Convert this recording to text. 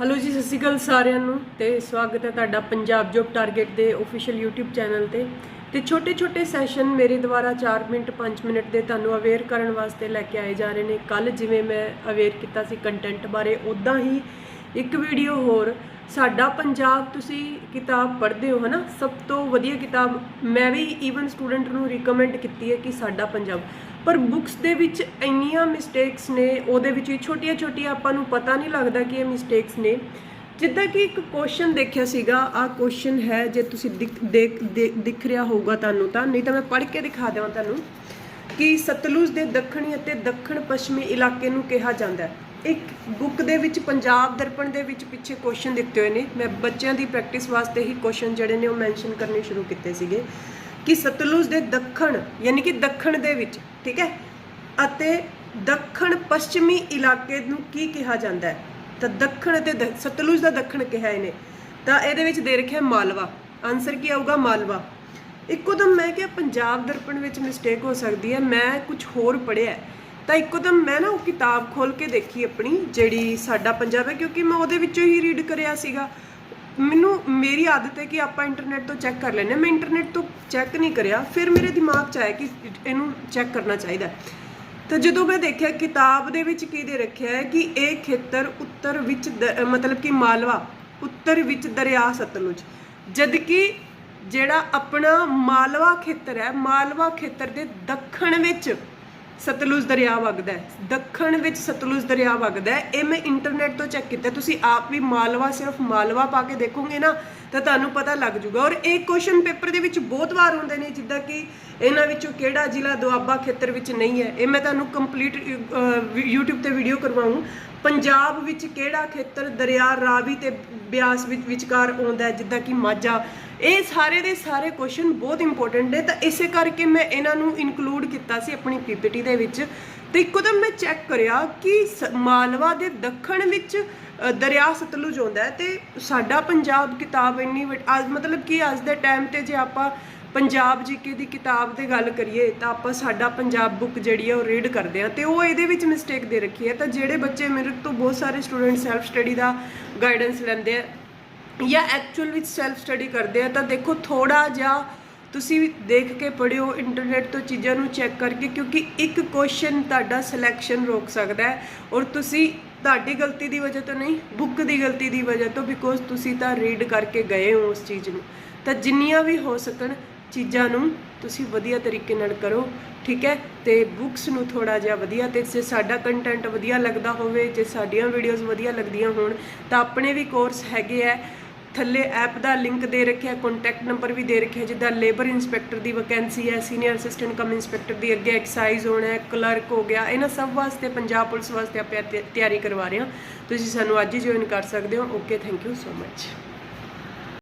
Hello ਜੀ, ਸਤਿ ਸ਼੍ਰੀ ਅਕਾਲ ਸਾਰਿਆਂ ਨੂੰ ਤੇ ਸਵਾਗਤ ਹੈ ਤੁਹਾਡਾ ਪੰਜਾਬ ਜੋਬ ਟਾਰਗੇਟ ਦੇ ਅਫੀਸ਼ੀਅਲ YouTube ਚੈਨਲ ਤੇ। ਤੇ ਛੋਟੇ-ਛੋਟੇ ਸੈਸ਼ਨ ਮੇਰੇ ਦੁਆਰਾ 4 ਮਿੰਟ 5 ਮਿੰਟ ਦੇ ਤੁਹਾਨੂੰ ਅਵੇਅਰ ਕਰਨ ਵਾਸਤੇ ਲੈ ਕੇ ਆਏ ਜਾ ਰਹੇ ਨੇ। ਕੱਲ ਜਿਵੇਂ ਮੈਂ ਅਵੇਅਰ ਕੀਤਾ ਸੀ ਕੰਟੈਂਟ ਬਾਰੇ ਉਦਾਂ ਹੀ ਇੱਕ ਵੀਡੀਓ ਹੋਰ। ਸਾਡਾ ਪੰਜਾਬ ਤੁਸੀਂ ਕਿਤਾਬ ਪੜ੍ਹਦੇ ਹੋ, ਹਨਾ? ਸਭ ਤੋਂ ਵਧੀਆ ਕਿਤਾਬ, ਮੈਂ ਵੀ ਈਵਨ ਸਟੂਡੈਂਟ ਨੂੰ ਰეკਮੈਂਡ ਕੀਤੀ ਹੈ ਕਿ ਸਾਡਾ ਪੰਜਾਬ। ਪਰ ਬੁੱਕਸ ਦੇ ਵਿੱਚ ਇੰਨੀਆਂ ਮਿਸਟੇਕਸ ਨੇ, ਉਹਦੇ ਵਿੱਚ ਵੀ ਛੋਟੀਆਂ-ਛੋਟੀਆਂ ਆਪਾਂ ਨੂੰ ਪਤਾ ਨਹੀਂ ਲੱਗਦਾ ਕਿ ਇਹ ਮਿਸਟੇਕਸ ਨੇ। ਜਿੱਦਾਂ ਕਿ ਇੱਕ ਕੁਐਸਚਨ ਦੇਖਿਆ ਸੀਗਾ ਆਹ ਕੁਐਸਚਨ ਹੈ, ਜੇ ਤੁਸੀਂ ਦਿਖ- ਦੇਖ ਦੇਖ- ਦਿਖ ਰਿਹਾ ਹੋਊਗਾ ਤੁਹਾਨੂੰ ਤਾਂ, ਨਹੀਂ ਤਾਂ ਮੈਂ ਪੜ੍ਹ ਕੇ ਦਿਖਾ ਦੇਵਾਂ ਤੁਹਾਨੂੰ ਕਿ ਸਤਲੁਜ ਦੇ ਦੱਖਣੀ ਅਤੇ ਦੱਖਣ ਪੱਛਮੀ ਇਲਾਕੇ ਨੂੰ ਕਿਹਾ ਜਾਂਦਾ ਹੈ। ਇੱਕ ਬੁੱਕ ਦੇ ਵਿੱਚ, ਪੰਜਾਬ ਦਰਪਣ ਦੇ ਵਿੱਚ ਪਿੱਛੇ ਕੁਐਸਚਨ ਦਿੱਤੇ ਹੋਏ ਨੇ। ਮੈਂ ਬੱਚਿਆਂ ਦੀ ਪ੍ਰੈਕਟਿਸ ਵਾਸਤੇ ਹੀ ਕੁਐਸਚਨ ਜਿਹੜੇ ਨੇ ਉਹ ਮੈਂਸ਼ਨ ਕਰਨੇ ਸ਼ੁਰੂ ਕੀਤੇ ਸੀਗੇ ਕਿ ਸਤਲੁਜ ਦੇ ਦੱਖਣ, ਯਾਨੀ ਕਿ ਦੱਖਣ ਦੇ ਵਿੱਚ, ਠੀਕ ਹੈ, ਅਤੇ ਦੱਖਣ ਪੱਛਮੀ ਇਲਾਕੇ ਨੂੰ ਕੀ ਕਿਹਾ ਜਾਂਦਾ ਹੈ? ਤਾਂ ਦੱਖਣ ਅਤੇ ਦ- ਸਤਲੁਜ ਦਾ ਦੱਖਣ ਕਿਹਾ ਇਹਨੇ। ਤਾਂ ਇਹਦੇ ਵਿੱਚ ਦੇ ਰੱਖਿਆ ਮਾਲਵਾ। ਆਨਸਰ ਕੀ ਆਊਗਾ? ਮਾਲਵਾ। ਇੱਕੋ ਦਮ ਮੈਂ ਕਿਹਾ, ਪੰਜਾਬ ਦਰਪਣ ਵਿੱਚ ਮਿਸਟੇਕ ਹੋ ਸਕਦੀ ਹੈ। ਮੈਂ ਕੁਝ ਹੋਰ ਪੜ੍ਹਿਆ ਤਾਂ ਇੱਕੋਦਮ ਮੈਂ ਨਾ ਉਹ ਕਿਤਾਬ ਖੋਲ ਕੇ ਦੇਖੀ ਆਪਣੀ, ਜਿਹੜੀ ਸਾਡਾ ਪੰਜਾਬ ਹੈ, ਕਿਉਂਕਿ ਮੈਂ ਉਹਦੇ ਵਿੱਚੋਂ ਹੀ ਰੀਡ ਕਰਿਆ ਸੀਗਾ ਮੈਨੂੰ, ਮੇਰੀ ਆਦਤ ਹੈ ਕਿ ਆਪਾਂ ਇੰਟਰਨੈਟ ਤੋਂ ਚੈੱਕ ਕਰ ਲੈਂਦੇ ਹਾਂ। ਮੈਂ ਇੰਟਰਨੈਟ ਤੋਂ ਚੈੱਕ ਨਹੀਂ ਕਰਿਆ ਫਿਰ ਮੇਰੇ ਦਿਮਾਗ 'ਚ ਆਇਆ ਕਿ ਇਹਨੂੰ ਚੈੱਕ ਕਰਨਾ ਚਾਹੀਦਾ ਹੈ। ਤਾਂ ਜਦੋਂ ਮੈਂ ਦੇਖਿਆ, ਕਿਤਾਬ ਦੇ ਵਿੱਚ ਕੀ ਦੇ ਰੱਖਿਆ ਹੈ ਕਿ ਇਹ ਖੇਤਰ ਉੱਤਰ ਵਿੱਚ ਦ- ਮਤਲਬ ਕਿ ਮਾਲਵਾ, ਉੱਤਰ ਵਿੱਚ ਦਰਿਆ ਸਤਲੁਜ ਜਦਕਿ ਜਿਹੜਾ ਆਪਣਾ ਮਾਲਵਾ ਖੇਤਰ ਹੈ, ਮਾਲਵਾ ਖੇਤਰ ਦੇ ਦੱਖਣ ਵਿੱਚ ਸਤਲੁਜ ਦਰਿਆ ਵਗਦਾ ਹੈ। ਦੱਖਣ ਵਿੱਚ ਸਤਲੁਜ ਦਰਿਆ ਵਗਦਾ ਹੈ। ਇਹ ਮੈਂ ਇੰਟਰਨੈਟ ਤੋਂ ਚੈੱਕ ਕੀਤਾ। ਤੁਸੀਂ ਆਪ ਵੀ ਮਾਲਵਾ ਸਿਰਫ ਮਾਲਵਾ ਪਾ ਕੇ ਦੇਖੋਗੇ ਨਾ, ਤਾਂ ਤੁਹਾਨੂੰ ਪਤਾ ਲੱਗ ਜੂਗਾ ਔਰ ਇਹ ਕੁਐਸਚਨ ਪੇਪਰ ਦੇ ਵਿੱਚ ਬਹੁਤ ਵਾਰ ਹੁੰਦੇ ਨੇ, ਜਿੱਦਾਂ ਕਿ ਇਹਨਾਂ ਵਿੱਚੋਂ ਕਿਹੜਾ ਜ਼ਿਲ੍ਹਾ ਦੁਆਬਾ ਖੇਤਰ ਵਿੱਚ ਨਹੀਂ ਹੈ। ਇਹ ਮੈਂ ਤੁਹਾਨੂੰ ਕੰਪਲੀਟ YouTube ਤੇ ਵੀਡੀਓ ਕਰਵਾਉਂ ਪੰਜਾਬ ਵਿੱਚ ਕਿਹੜਾ ਖੇਤਰ ਦਰਿਆ ਰਾਵੀ ਤੇ ਬਿਆਸ ਵਿੱਚ ਵਿਚਕਾਰ ਆਉਂਦਾ ਹੈ? ਜਿੱਦਾਂ ਕਿ ਮਾਝਾ। ਇਹ ਸਾਰੇ ਦੇ ਸਾਰੇ ਕੁਐਸਚਨ ਬਹੁਤ ਇੰਪੋਰਟੈਂਟ ਨੇ। ਤਾਂ ਇਸੇ ਕਰਕੇ ਮੈਂ ਇਹਨਾਂ ਨੂੰ ਇਨਕਲੂਡ ਕੀਤਾ ਸੀ ਆਪਣੀ ਪੀਪੀਟੀ ਦੇ ਵਿੱਚ। ਤੇ ਇੱਕੋਦਮ ਮੈਂ ਚੈੱਕ ਕਰਿਆ ਕਿ ਸ- ਮਾਲਵਾ ਦੇ ਦੱਖਣ ਵਿੱਚ ਦਰਿਆ ਸਤਲੁਜ ਆਉਂਦਾ ਹੈ ਤੇ ਸਾਡਾ ਪੰਜਾਬ ਕਿਤਾਬ ਇੰਨੀ ਵੱਡ- ਅੱਜ ਮਤਲਬ ਕਿ ਅੱਜ ਦੇ ਟਾਈਮ ਤੇ ਜੇ ਆਪਾਂ ਪੰਜਾਬ ਜੀਕੇ ਦੀ ਕਿਤਾਬ ਦੀ ਗੱਲ ਕਰੀਏ ਤਾਂ ਆਪਾਂ ਸਾਡਾ ਪੰਜਾਬ ਬੁੱਕ ਜਿਹੜੀ ਆ ਉਹ ਰੀਡ ਕਰਦੇ ਆ ਤੇ ਉਹ ਇਹਦੇ ਵਿੱਚ ਮਿਸਟੇਕ ਦੇ ਰੱਖੀ ਹੈ ਤਾਂ ਜਿਹੜੇ ਬੱਚੇ ਮੇਰੇ ਤੋਂ ਬਹੁਤ ਸਾਰੇ ਸਟੂਡੈਂਟ ਸੈਲਫ ਸਟੱਡੀ ਦਾ ਗਾਈਡੈਂਸ ਲੈਂਦੇ ਆ ਜਾਂ ਐਕਚੁਅਲ ਵਿੱਚ ਸੈਲਫ ਸਟੱਡੀ ਕਰਦੇ ਆ ਤਾਂ ਦੇਖੋ ਥੋੜਾ ਜਿਹਾ ਤੁਸੀਂ ਦੇਖ ਕੇ ਪੜਿਓ ਇੰਟਰਨੈਟ ਤੋਂ ਚੀਜ਼ਾਂ ਨੂੰ ਚੈੱਕ ਕਰਕੇ, ਕਿਉਂਕਿ ਇੱਕ ਕੁਐਸਚਨ ਤੁਹਾਡਾ ਸਿਲੈਕਸ਼ਨ ਰੋਕ ਸਕਦਾ ਹੈ ਔਰ ਤੁਸੀਂ ਤੁਹਾਡੀ ਗਲਤੀ ਦੀ ਵਜ੍ਹਾ ਤੋਂ ਨਹੀਂ ਬੁੱਕ ਦੀ ਗਲਤੀ ਦੀ ਵਜ੍ਹਾ ਤੋਂ ਬਿਕੋਜ਼ ਤੁਸੀਂ ਤਾਂ ਰੀਡ ਕਰਕੇ ਗਏ ਹੋ ਉਸ ਚੀਜ਼ ਨੂੰ। ਤਾਂ ਜਿੰਨੀਆਂ ਵੀ ਹੋ ਸਕਣ, ਚੀਜ਼ਾਂ ਨੂੰ ਤੁਸੀਂ ਵਧੀਆ ਤਰੀਕੇ ਨਾਲ ਕਰੋ, ਠੀਕ ਹੈ? ਤੇ ਬੁੱਕਸ ਨੂੰ ਥੋੜਾ ਜਿਹਾ ਵਧੀਆ, ਤੇ ਜੇ ਸਾਡਾ ਕੰਟੈਂਟ ਵਧੀਆ ਲੱਗਦਾ ਹੋਵੇ, ਜੇ ਸਾਡੀਆਂ ਵੀਡੀਓਜ਼ ਵਧੀਆ ਲੱਗਦੀਆਂ ਹੋਣ, ਤਾਂ ਆਪਣੇ ਵੀ ਕੋਰਸ ਹੈਗੇ ਆ ਥੱਲੇ ਐਪ ਦਾ ਲਿੰਕ ਦੇ ਰੱਖਿਆ ਕੰਟੈਕਟ ਨੰਬਰ ਵੀ ਦੇ ਰੱਖਿਆ, ਜਿੱਦਾਂ ਲੇਬਰ ਇਨਸਪੈਕਟਰ ਦੀ ਵੈਕੈਂਸੀ ਹੈ ਸੀਨੀਅਰ ਅਸਿਸਟੈਂਟ ਕਮ ਇਨਸਪੈਕਟਰ ਦੀ ਅੱਗੇ ਐਕਸਾਈਜ਼ ਹੋਣਾ ਹੈ ਕਲਰਕ ਹੋ ਗਿਆ, ਇਹਨਾਂ ਸਭ ਵਾਸਤੇ ਪੰਜਾਬ ਪੁਲਿਸ ਵਾਸਤੇ ਆਪਾਂ ਤਿਆਰੀ ਕਰਵਾ ਰਹੇ ਹਾਂ। ਤੁਸੀਂ ਸਾਨੂੰ ਅੱਜ ਹੀ ਜੁਆਇਨ ਕਰ ਸਕਦੇ ਹੋ। Okay thank you so much